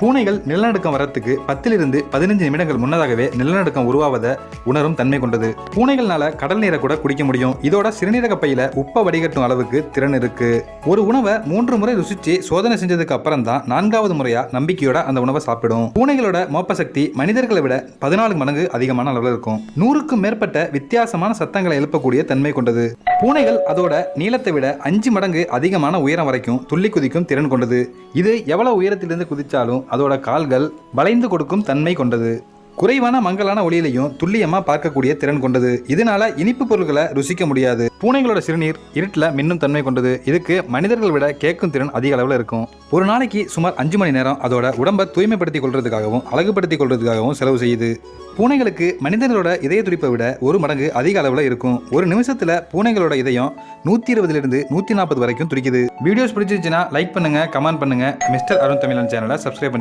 பூனைகள் நிலநடுக்கம் வரத்துக்கு பத்திலிருந்து பதினஞ்சு நிமிடங்கள் முன்னதாகவே நிலநடுக்கம் உருவாவதை உணரும் தன்மை கொண்டது. பூனைகள்னால கடல் நீரை கூட குடிக்க முடியும். இதோட சிறுநீரக பையில உப்பை வடிகட்டும் அளவுக்கு திறன் இருக்கு. ஒரு உணவை மூன்று முறை ருசிச்சு சோதனை செஞ்சதுக்கு அப்புறம் தான் நான்காவது முறையா நம்பிக்கையோட அந்த உணவை சாப்பிடும். பூனைகளோட மோப்ப சக்தி மனிதர்களை விட பதினாலு மடங்கு அதிகமான அளவில் இருக்கும். நூறுக்கும் மேற்பட்ட வித்தியாசமான சத்தங்களை எழுப்பக்கூடிய தன்மை கொண்டது. பூனைகள் அதோட நீளத்தை விட அஞ்சு மடங்கு அதிகமான உயரம் வரைக்கும் துள்ளி குதிக்கும் திறன் கொண்டது. இது எவ்வளவு உயரத்திலிருந்து குதிச்சாலும் அதோட கால்கள் வளைந்து கொடுக்கும் தன்மை கொண்டது. குறைவான மங்கலான ஒளியிலையும் துல்லியமா பார்க்கக்கூடிய திறன் கொண்டது. இதனால இனிப்பு பொருட்களை ருசிக்க முடியாது. பூனைகளோட சிறுநீர் இருட்டில் மின்னும் தன்மை கொண்டது. இதுக்கு மனிதர்கள் விட கேட்கும் திறன் அதிக அளவில் இருக்கும். ஒரு நாளைக்கு சுமார் அஞ்சு மணி நேரம் அதோட உடம்பை தூய்மைப்படுத்திக் கொள்றதுக்காகவும் அழகுபடுத்திக் கொள்றதுக்காகவும் செலவு செய்யுது. பூனைகளுக்கு மனிதர்களோட இதய துடிப்பை விட ஒரு மடங்கு அதிக அளவில் இருக்கும். ஒரு நிமிஷத்துல பூனைகளோட இதயம் நூற்றி இருபதுலேருந்து நூற்றி நாற்பது வரைக்கும் துடிக்குது. வீடியோஸ் பிடிச்சிருச்சுன்னா லைக் பண்ணுங்க கமெண்ட் பண்ணுங்க. மிஸ்டர் அருண் தமிழன் சேனலை சப்ஸ்கிரைப் பண்ணி